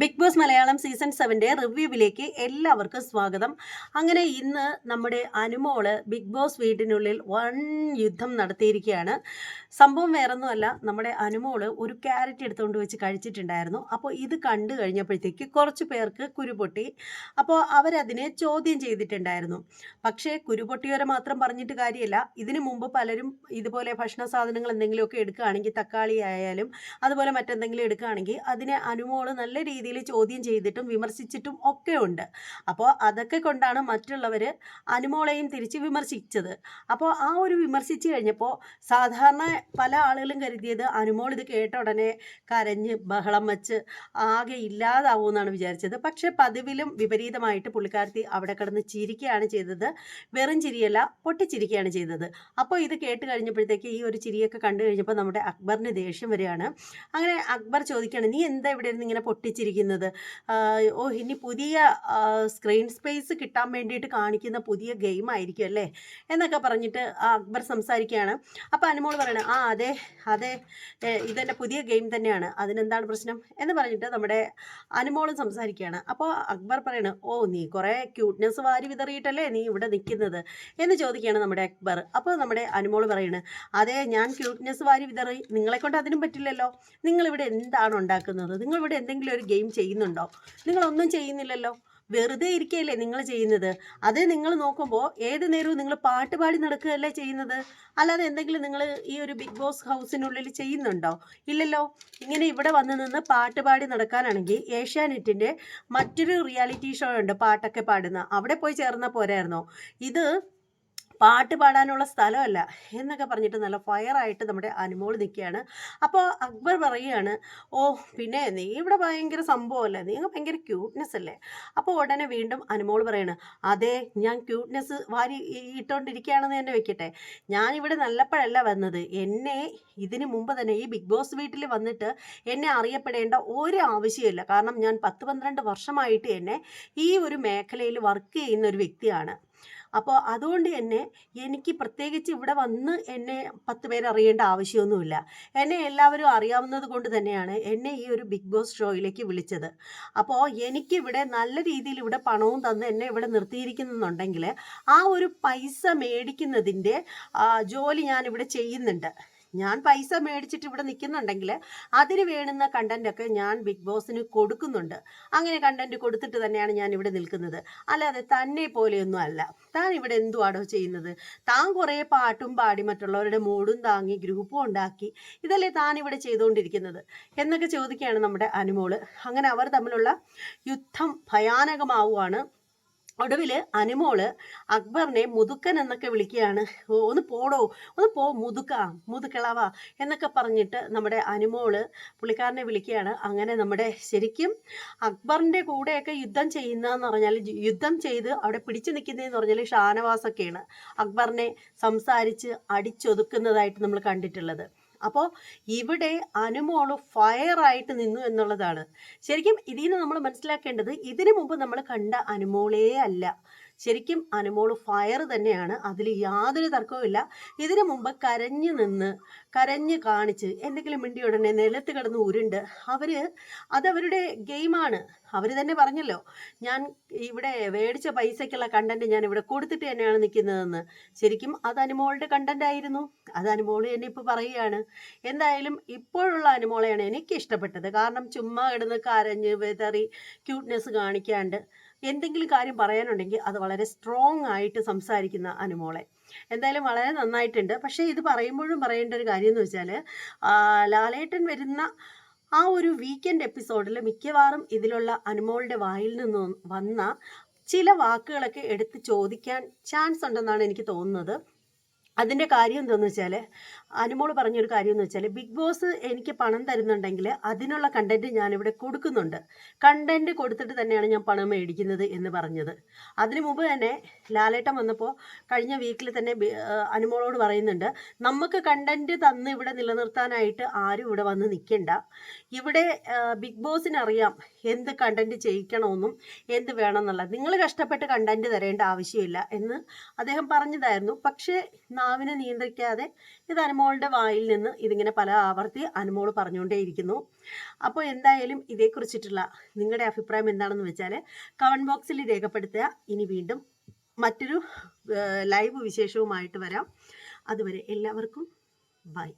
Big Boss Malayalam season സെവന്റെ റിവ്യൂവിലേക്ക് എല്ലാവർക്കും സ്വാഗതം. അങ്ങനെ ഇന്ന് നമ്മുടെ അനുമോൾ ബിഗ് ബോസ് വീടിനുള്ളിൽ വൺ യുദ്ധം നടത്തിയിരിക്കുകയാണ്. സംഭവം വേറൊന്നുമല്ല നമ്മുടെ അനുമോൾ ഒരു ക്യാരറ്റ് എടുത്തുകൊണ്ട് വെച്ച് കഴിച്ചിട്ടുണ്ടായിരുന്നു. അപ്പോൾ ഇത് കണ്ടു കഴിഞ്ഞപ്പോഴത്തേക്ക് കുറച്ച് പേർക്ക് കുരുപൊട്ടി. അപ്പോൾ അവരതിനെ ചോദ്യം ചെയ്തിട്ടുണ്ടായിരുന്നു. പക്ഷേ കുരുപൊട്ടിയവരെ മാത്രം പറഞ്ഞിട്ട് കാര്യമില്ല. ഇതിനു മുമ്പ് പലരും ഇതുപോലെ ഭക്ഷണ സാധനങ്ങൾ എന്തെങ്കിലുമൊക്കെ എടുക്കുകയാണെങ്കിൽ തക്കാളി ആയാലും അതുപോലെ മറ്റെന്തെങ്കിലും എടുക്കുകയാണെങ്കിൽ അതിനെ അനുമോൾ നല്ല രീതിയിൽ ചോദ്യം ചെയ്തിട്ടും വിമർശിച്ചിട്ടും ഒക്കെ ഉണ്ട്. അപ്പോൾ അതൊക്കെ കൊണ്ടാണ് മറ്റുള്ളവർ അനുമോളെയും തിരിച്ച് വിമർശിച്ചത്. അപ്പോൾ ആ ഒരു വിമർശിച്ച് കഴിഞ്ഞപ്പോൾ സാധാരണ പല ആളുകളും കരുതിയത് അനുമോൾ ഇത് കേട്ട ഉടനെ കരഞ്ഞ് ബഹളം വെച്ച് ആകെ ഇല്ലാതാവുമെന്നാണ് വിചാരിച്ചത്. പക്ഷേ പതിവിലും വിപരീതമായിട്ട് പുള്ളിക്കാരത്തി അവിടെ കിടന്ന് ചിരിക്കുകയാണ് ചെയ്തത്. വെറും ചിരിയല്ല പൊട്ടിച്ചിരിക്കുകയാണ് ചെയ്തത്. അപ്പോൾ ഇത് കേട്ട് കഴിഞ്ഞപ്പോഴത്തേക്ക് ഈ ഒരു ചിരിയൊക്കെ കണ്ടു കഴിഞ്ഞപ്പോൾ നമ്മുടെ അക്ബറിന് ദേഷ്യം വരികയാണ്. അങ്ങനെ അക്ബർ ചോദിക്കുകയാണ് നീ എന്താ ഇവിടെ ഇരുന്ന് ഇങ്ങനെ പൊട്ടിച്ചിരിക്കുന്നത് ആഹ് ഓ ഇനി പുതിയ സ്ക്രീൻ സ്പേസ് കിട്ടാൻ വേണ്ടിയിട്ട് കാണിക്കുന്ന പുതിയ ഗെയിം ആയിരിക്കും അല്ലേ? എന്നൊക്കെ പറഞ്ഞിട്ട് അക്ബർ സംസാരിക്കുകയാണ്. അപ്പോൾ അനുമോൾ പറയണം ആ അതെ അതെ ഇതെന്റെ പുതിയ ഗെയിം തന്നെയാണ്. അതിനെന്താണ് പ്രശ്നം? എന്ന് പറഞ്ഞിട്ട് നമ്മുടെ അനുമോളും സംസാരിക്കുകയാണ്. അപ്പോൾ അക്ബർ പറയണം ഓ നീ കുറേ ക്യൂട്ട്നെസ് വാരി വിതറിയിട്ടല്ലേ നീ ഇവിടെ നിൽക്കുന്നത്? എന്ന് ചോദിക്കുകയാണ് നമ്മുടെ അക്ബർ. അപ്പോൾ നമ്മുടെ അനുമോൾ പറയണ് അതെ ഞാൻ ക്യൂട്ട്നെസ് വാരി വിതറി നിങ്ങളെ കൊണ്ട് അതിനും പറ്റില്ലല്ലോ. നിങ്ങളിവിടെ എന്താണ് ഉണ്ടാക്കുന്നത്? നിങ്ങളിവിടെ എന്തെങ്കിലും ഒരു ഗെയിം ചെയ്യുന്നുണ്ടോ? നിങ്ങളൊന്നും ചെയ്യുന്നില്ലല്ലോ. വെറുതെ ഇരിക്കുകയല്ലേ നിങ്ങൾ ചെയ്യുന്നത്? അത് നിങ്ങൾ നോക്കുമ്പോൾ ഏത് നേരവും നിങ്ങൾ പാട്ട് പാടി നടക്കുകയല്ലേ ചെയ്യുന്നത്? അല്ലാതെ എന്തെങ്കിലും നിങ്ങൾ ഈ ഒരു ബിഗ് ബോസ് ഹൗസിനുള്ളിൽ ചെയ്യുന്നുണ്ടോ? ഇല്ലല്ലോ. ഇങ്ങനെ ഇവിടെ വന്ന് നിന്ന് പാട്ട് പാടി നടക്കാനാണെങ്കിൽ ഏഷ്യാനെറ്റിന്റെ മറ്റൊരു റിയാലിറ്റി ഷോ ഉണ്ട് പാട്ടൊക്കെ പാടുന്ന. അവിടെ പോയി ചേർന്ന പോരായിരുന്നോ? ഇത് പാട്ട് പാടാനുള്ള സ്ഥലമല്ല എന്നൊക്കെ പറഞ്ഞിട്ട് നല്ല ഫയറായിട്ട് നമ്മുടെ അനുമോൾ നിൽക്കുകയാണ്. അപ്പോൾ അക്ബർ പറയുകയാണ് ഓ പിന്നെ നീ ഇവിടെ ഭയങ്കര സംഭവമല്ലേ? നീ ഭയങ്കര ക്യൂട്ട്നെസ് അല്ലേ? അപ്പോൾ ഉടനെ വീണ്ടും അനുമോൾ പറയാണ് അതെ ഞാൻ ക്യൂട്ട്നെസ് വാരി ഇട്ടുകൊണ്ടിരിക്കുകയാണെന്ന് തന്നെ വെക്കട്ടെ. ഞാനിവിടെ നല്ലപ്പോഴല്ല വന്നത്. എന്നെ ഇതിനു മുമ്പ് തന്നെ ഈ ബിഗ് ബോസ് വീട്ടിൽ വന്നിട്ട് എന്നെ അറിയപ്പെടേണ്ട ഒരു ആവശ്യമില്ല കാരണം ഞാൻ പത്ത് പന്ത്രണ്ട് വർഷമായിട്ട് എന്നെ ഈ ഒരു മേഖലയിൽ വർക്ക് ചെയ്യുന്ന ഒരു വ്യക്തിയാണ്. അപ്പോൾ അതുകൊണ്ട് തന്നെ എനിക്ക് പ്രത്യേകിച്ച് ഇവിടെ വന്ന് എന്നെ പത്ത് പേരറിയേണ്ട ആവശ്യമൊന്നുമില്ല. എന്നെ എല്ലാവരും അറിയാവുന്നത് കൊണ്ട് തന്നെയാണ് എന്നെ ഈ ഒരു ബിഗ് ബോസ് ഷോയിലേക്ക് വിളിച്ചത്. അപ്പോൾ എനിക്കിവിടെ നല്ല രീതിയിൽ ഇവിടെ പണവും തന്ന് എന്നെ ഇവിടെ നിർത്തിയിരിക്കുന്നുണ്ടെങ്കിൽ ആ ഒരു പൈസ മേടിക്കുന്നതിന്റെ ജോലി ഞാൻ ഇവിടെ ചെയ്യുന്നുണ്ട്. ഞാൻ പൈസ മേടിച്ചിട്ട് ഇവിടെ നിൽക്കുന്നുണ്ടെങ്കിൽ അതിന് വേണ്ടുന്ന കണ്ടന്റൊക്കെ ഞാൻ ബിഗ് ബോസിന് കൊടുക്കുന്നുണ്ട്. അങ്ങനെ കണ്ടന്റ് കൊടുത്തിട്ട് തന്നെയാണ് ഞാൻ ഇവിടെ നിൽക്കുന്നത്. അല്ലാതെ തന്നെ പോലെയൊന്നും അല്ല. താൻ ഇവിടെ എന്തുവാടോ ചെയ്യുന്നത്? താൻ കുറേ പാട്ടും പാടി മറ്റുള്ളവരുടെ മൂടും താങ്ങി ഗ്രൂപ്പും ഉണ്ടാക്കി ഇതല്ലേ താൻ ഇവിടെ ചെയ്തുകൊണ്ടിരിക്കുന്നത്? എന്നൊക്കെ ചോദിക്കുകയാണ് നമ്മുടെ അനുമോൾ. അങ്ങനെ അവർ തമ്മിലുള്ള യുദ്ധം ഭയാനകമാവുകയാണ്. ഒടുവിൽ അനുമോൾ അക്ബറിനെ മുതുക്കൻ എന്നൊക്കെ വിളിക്കുകയാണ്. "ഓ, ഒന്ന് പോടോ ഒന്ന് പോ മുതുക്ക മുതുക്കിളവ എന്നൊക്കെ പറഞ്ഞിട്ട് നമ്മുടെ അനുമോൾ പുള്ളിക്കാരനെ വിളിക്കുകയാണ്. അങ്ങനെ നമ്മുടെ ശരിക്കും അക്ബറിന്റെ കൂടെയൊക്കെ യുദ്ധം ചെയ്യുന്നതെന്ന് പറഞ്ഞാൽ യുദ്ധം ചെയ്ത് അവിടെ പിടിച്ചു നിൽക്കുന്നതെന്ന് പറഞ്ഞാൽ ഷാനവാസൊക്കെയാണ് അക്ബറിനെ സംസാരിച്ച് അടിച്ചൊതുക്കുന്നതായിട്ട് നമ്മൾ കണ്ടിട്ടുള്ളത്. അപ്പോൾ ഇവിടെ അനുമോൾ ഫയറായിട്ട് നിന്നു എന്നുള്ളതാണ്. ശരിക്കും ഇതിൽ നിന്ന് നമ്മൾ മനസ്സിലാക്കേണ്ടത് ഇതിനു മുമ്പ് നമ്മൾ കണ്ട അനുമോളേ അല്ല. ശരിക്കും അനുമോൾ ഫയർ തന്നെയാണ്. അതിൽ യാതൊരു തർക്കവുമില്ല ഇതിനു മുമ്പ് കരഞ്ഞു നിന്ന് കരഞ്ഞു കാണിച്ച് എന്തെങ്കിലും മിണ്ടി ഉടനെ നിലത്ത് കിടന്ന് ഉരുണ്ട്. അവർ അതവരുടെ ഗെയിമാണ് അവർ തന്നെ പറഞ്ഞല്ലോ ഞാൻ ഇവിടെ മേടിച്ച പൈസയ്ക്കുള്ള കണ്ടന്റ് ഞാൻ ഇവിടെ കൊടുത്തിട്ട് തന്നെയാണ് നിൽക്കുന്നതെന്ന് ശരിക്കും അത് അനുമോളുടെ കണ്ടന്റ് ആയിരുന്നു. അത് അനുമോൾ തന്നെ ഇപ്പോൾ പറയുകയാണ്. എന്തായാലും ഇപ്പോഴുള്ള അനുമോളെയാണ് എനിക്ക് ഇഷ്ടപ്പെട്ടത്. കാരണം ചുമ്മാ കിടന്ന് കരഞ്ഞ് വെതറി ക്യൂട്ട്നെസ് കാണിക്കാണ്ട് എന്തെങ്കിലും കാര്യം പറയാനുണ്ടെങ്കിൽ അത് വളരെ സ്ട്രോങ് ആയിട്ട് സംസാരിക്കുന്ന അനുമോളെ എന്തായാലും വളരെ നന്നായിട്ടുണ്ട്. പക്ഷേ ഇത് പറയുമ്പോഴും പറയേണ്ട ഒരു കാര്യം എന്ന് വെച്ചാൽ ലാലേട്ടൻ വരുന്ന ആ ഒരു വീക്കെൻഡ് എപ്പിസോഡിൽ മിക്കവാറും ഇതിലുള്ള അനുമോളുടെ വായിൽ നിന്ന് വന്ന ചില വാക്കുകളൊക്കെ എടുത്ത് ചോദിക്കാൻ ചാൻസ് ഉണ്ടെന്നാണ് എനിക്ക് തോന്നുന്നത്. അതിന്റെ കാര്യം എന്താണെന്ന് വെച്ചാൽ അനുമോൾ പറഞ്ഞൊരു കാര്യം എന്ന് വെച്ചാൽ ബിഗ് ബോസ് എനിക്ക് പണം തരുന്നുണ്ടെങ്കിൽ അതിനുള്ള കണ്ടന്റ് ഞാനിവിടെ കൊടുക്കുന്നുണ്ട്. കണ്ടന്റ് കൊടുത്തിട്ട് തന്നെയാണ് ഞാൻ പണം മേടിക്കുന്നത് എന്ന് പറഞ്ഞത്. അതിനു മുമ്പ് തന്നെ ലാലേട്ടൻ വന്നപ്പോൾ കഴിഞ്ഞ വീക്കിൽ തന്നെ അനുമോളോട് പറയുന്നുണ്ട് നമുക്ക് കണ്ടന്റ് തന്ന് ഇവിടെ നിലനിർത്താനായിട്ട് ആരും ഇവിടെ വന്ന് നിൽക്കണ്ട ഇവിടെ ബിഗ് ബോസിനറിയാം എന്ത് കണ്ടന്റ് ചെയ്യിക്കണമെന്നും എന്ത് വേണമെന്നുള്ളത്. നിങ്ങൾ കഷ്ടപ്പെട്ട് കണ്ടന്റ് തരേണ്ട ആവശ്യമില്ല എന്ന് അദ്ദേഹം പറഞ്ഞതായിരുന്നു. പക്ഷേ നാവിനെ നിയന്ത്രിക്കാതെ ഇത് അനുമോളുടെ വായിൽ നിന്ന് ഇതിങ്ങനെ പല ആവർത്തി അനുമോൾ പറഞ്ഞുകൊണ്ടേയിരിക്കുന്നു. അപ്പോൾ എന്തായാലും ഇതേക്കുറിച്ചിട്ടുള്ള നിങ്ങളുടെ അഭിപ്രായം എന്താണെന്ന് വെച്ചാൽ കമന്റ് ബോക്സിൽ രേഖപ്പെടുത്തുക. ഇനി വീണ്ടും മറ്റൊരു ലൈവ് വിശേഷവുമായിട്ട് വരാം. അതുവരെ എല്ലാവർക്കും ബൈ